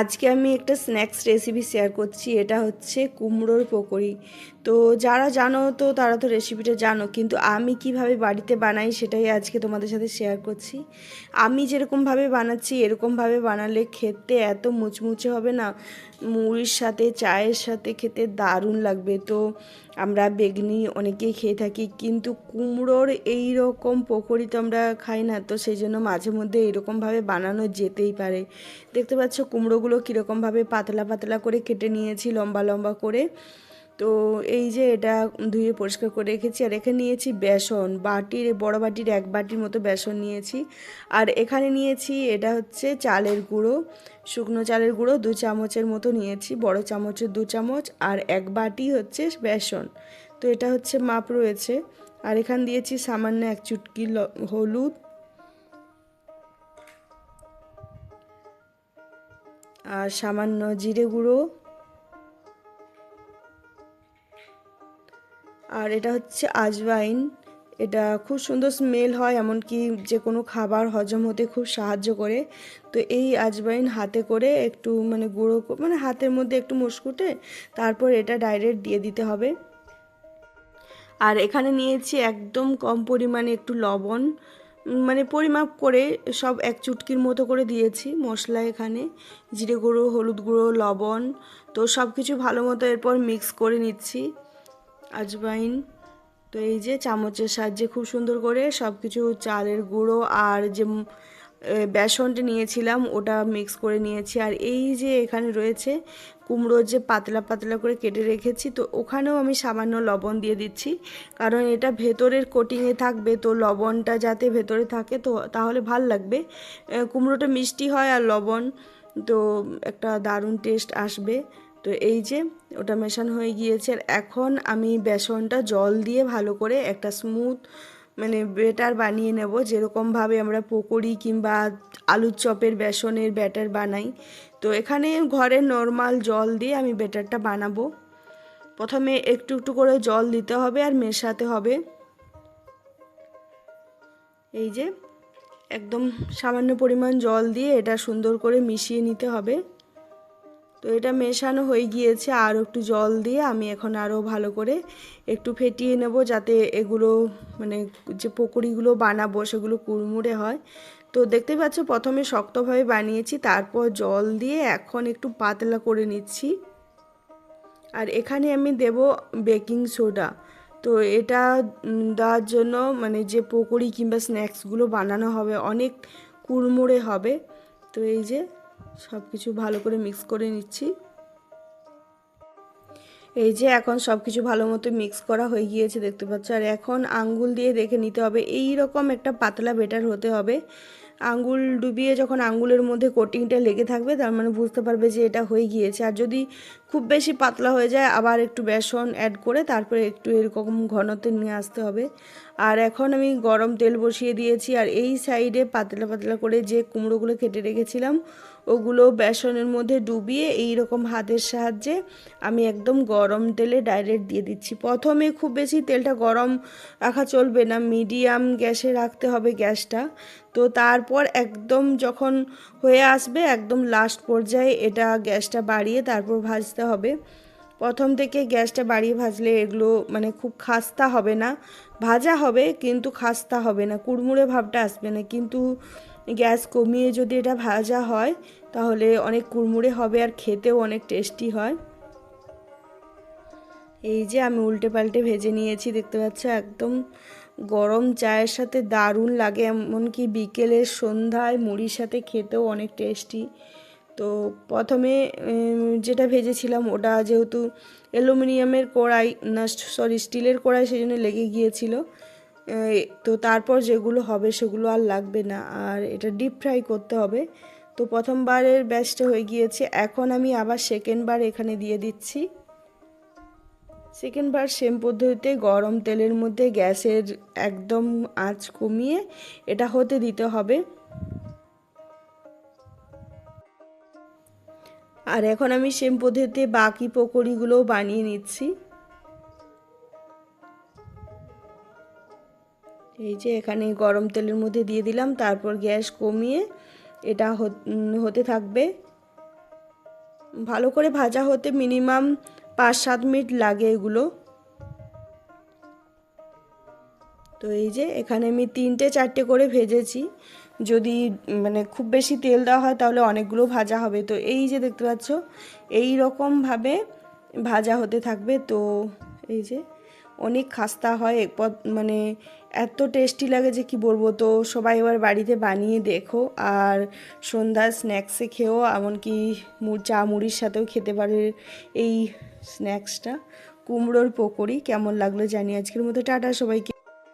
আজকে আমি একটা স্ন্যাক্স রেসিপি শেয়ার করছি, এটা হচ্ছে কুমড়োর পকোড়ি। তো যারা জানো তো তারা তো রেসিপিটা জানো, কিন্তু আমি কীভাবে বাড়িতে বানাই সেটাই আজকে তোমাদের সাথে শেয়ার করছি। আমি যেরকমভাবে বানাচ্ছি, এরকমভাবে বানালে খেতে এত মুচমুচে হবে না, মুড়ির সাথে, চায়ের সাথে খেতে দারুণ লাগবে। তো আমরা বেগনি অনেকেই খেয়ে থাকি, কিন্তু কুমড়োর এই রকম পকোড়ি তো আমরা খাই না, তো সেই জন্য মাঝে মধ্যে এরকমভাবে বানানো যেতেই পারে। দেখতে পাচ্ছ কুমড়োগুলো কীরকমভাবে পাতলা পাতলা করে কেটে নিয়েছি, লম্বা লম্বা করে। তো এই যে এটা ধুয়ে পরিষ্কার করে রেখেছি, আর এখানে নিয়েছি বেসন। বাটির, বড় বাটির এক বাটির মতো বেসন নিয়েছি। আর এখানে নিয়েছি এটা হচ্ছে চালের গুঁড়ো, শুকনো চালের গুঁড়ো দু চামচের মতো নিয়েছি, বড় চামচের দু চামচ, আর এক বাটি হচ্ছে বেসন। তো এটা হচ্ছে মাপ রয়েছে। আর এখান দিয়েছি সামান্য এক চুটকি হলুদ। আর সামান্য জিরে গুঁড়ো। আর এটা হচ্ছে আজওয়াইন। এটা খুব সুন্দর স্মেল হয়, এমনকি যে কোনো খাবার হজম হতে খুব সাহায্য করে। তো এই আজবাইন হাতে করে একটু মানে গুঁড়ো মানে হাতের মধ্যে একটু মুসকুটে তারপর এটা ডাইরেক্ট দিয়ে দিতে হবে। আর এখানে নিয়েছি একদম কম পরিমাণে একটু লবণ। মানে পরিমাপ করে সব এক চুটকির মতো করে দিয়েছি মশলা এখানে। জিরে গুঁড়ো, হলুদ গুঁড়ো, লবণ, তো সব কিছু ভালো মতো এরপর মিক্স করে নিচ্ছি। আজবাইন। তো এই যে চামচের সাহায্যে খুব সুন্দর করে সব কিছু চালের গুঁড়ো আর যে বেসনটা নিয়েছিলাম ওটা মিক্স করে নিয়েছি। আর এই যে এখানে রয়েছে কুমড়ো যে পাতলা পাতলা করে কেটে রেখেছি, তো ওখানেও আমি সামান্য লবণ দিয়ে দিচ্ছি। কারণ এটা ভেতরের কোটিংয়ে থাকবে, তো লবণটা যাতে ভেতরে থাকে, তো তাহলে ভালো লাগবে। কুমড়োটা মিষ্টি হয় আর লবণ, তো একটা দারুণ টেস্ট আসবে। তো এই যে ওটা মেশানো হয়ে গিয়েছে আর এখন আমি বেসনটা জল দিয়ে ভালো করে একটা স্মুথ মানে বেটার বানিয়ে নেব। যেরকমভাবে আমরা পকোড়ি কিংবা আলুর চপের বেসনের ব্যাটার বানাই। তো এখানে ঘরে নর্মাল জল দিয়ে আমি ব্যাটারটা বানাবো। প্রথমে একটু একটু করে জল দিতে হবে আর মেশাতে হবে। এই যে একদম সামান্য পরিমাণ জল দিয়ে এটা সুন্দর করে মিশিয়ে নিতে হবে। তো এটা মেশানো হয়ে গিয়েছে আর একটু জল দিয়ে আমি এখন আরও ভালো করে একটু ফেটিয়ে নেব যাতে এগুলো মানে যে পকোড়িগুলো বানাবো সেগুলো কুড়মুড়ে হয়। তো দেখতে পাচ্ছ প্রথমে শক্তভাবে বানিয়েছি, তারপর জল দিয়ে এখন একটু পাতলা করে নিচ্ছি। আর এখানে আমি দেব বেকিং সোডা। তো এটা দেওয়ার জন্য মানে যে পকোড়ি কিংবা স্ন্যাক্সগুলো বানানো হবে অনেক কুড়মুড়ে হবে। তো এই যে সব কিছু ভালো করে মিক্স করে নিচ্ছি। এই যে এখন সব কিছু ভালো মতো মিক্স করা হয়ে গিয়েছে, দেখতে পাচ্ছ? আর এখন আঙ্গুল দিয়ে দেখে নিতে হবে এই রকম একটা পাতলা বেটার হতে হবে। আঙ্গুল ডুবিয়ে যখন আঙ্গুলের মধ্যে কোটিংটা লেগে থাকবে, তার মানে বুঝতে পারবে যে এটা হয়ে গিয়েছে। আর যদি খুব বেশি পাতলা হয়ে যায়, আবার একটু বেসন অ্যাড করে তারপরে একটু এরকম ঘনতে নিয়ে আসতে হবে। আর এখন আমি গরম তেল বসিয়ে দিয়েছি, আর এই সাইডে পাতলা পাতলা করে যে কুমড়োগুলো কেটে রেখেছিলাম, ওগুলো বেসনের মধ্যে ডুবিয়ে এই রকম হাতের সাহায্যে আমি একদম গরম তেলে ডাইরেক্ট দিয়ে দিচ্ছি। প্রথমে খুব বেশি তেলটা গরম রাখা চলবে না মিডিয়াম গ্যাসে রাখতে হবে গ্যাসটা। তো তারপর একদম যখন হয়ে আসবে, একদম লাস্ট পর্যায়ে এটা গ্যাসটা বাড়িয়ে তারপর ভাজতে হবে। প্রথম থেকে গ্যাসটা বাড়িয়ে ভাজলে এগুলো মানে খুব খাস্তা হবে না। ভাজা হবে কিন্তু খাস্তা হবে না, কুড়মুড়ে ভাবটা আসবে না। কিন্তু গ্যাস কমিয়ে যদি এটা ভাজা হয়, তাহলে অনেক কুড়মুড়ে হবে আর খেতেও অনেক টেস্টি হয়। এই যে আমি উল্টে পাল্টে ভেজে নিয়েছি, দেখতে পাচ্ছ? একদম গরম চায়ের সাথে দারুণ লাগে। এমনকি বিকেলের সন্ধ্যায় মুড়ির সাথে খেতেও অনেক টেস্টি। তো প্রথমে যেটা ভেজেছিলাম ওটা যেহেতু অ্যালুমিনিয়ামের কড়াই, না, সরি, স্টিলের কড়াই সেই জন্য লেগে গিয়েছিল। তো তারপর যেগুলো হবে সেগুলো আর লাগবে না, আর এটা ডিপ ফ্রাই করতে হবে। তো প্রথমবারের ব্যাচটা হয়ে গিয়েছে, এখন আমি আবার সেকেন্ডবার এখানে দিয়ে দিচ্ছি। সেকেন্ডবার সেম পদ্ধতিতে গরম তেলের মধ্যে গ্যাসের একদম আঁচ কমিয়ে এটা হতে দিতে হবে। আর এখন আমি সেম পদ্ধতিতে বাকি পকোড়িগুলোও বানিয়ে নিচ্ছি। এই যে এখানে গরম তেলের মধ্যে দিয়ে দিলাম, তারপর গ্যাস কমিয়ে এটা হতে থাকবে। ভালো করে ভাজা হতে মিনিমাম পাঁচ সাত মিনিট লাগে এগুলো। তো এই যে এখানে আমি তিনটে চারটে করে ভেজেছি। যদি মানে খুব বেশি তেল দেওয়া হয় তাহলে অনেকগুলো ভাজা হবে। তো এই যে দেখতে পাচ্ছ এই রকমভাবে ভাজা হতে থাকবে। তো এই যে অনেক খাস্তা হয় মানে এত টেস্টি লাগে যে কি বলব। তো সবাই এবার বাড়িতে বানিয়ে দেখো, আর সন্ধ্যার স্ন্যাক্সে খেয়েও, এমনকি চা মুড়ির সাথেও খেতে পারে এই স্ন্যাক্সটা। কুমড়োর পকোড়ি, কেমন লাগল জানি আজকের মতো। টাটা সবাইকে।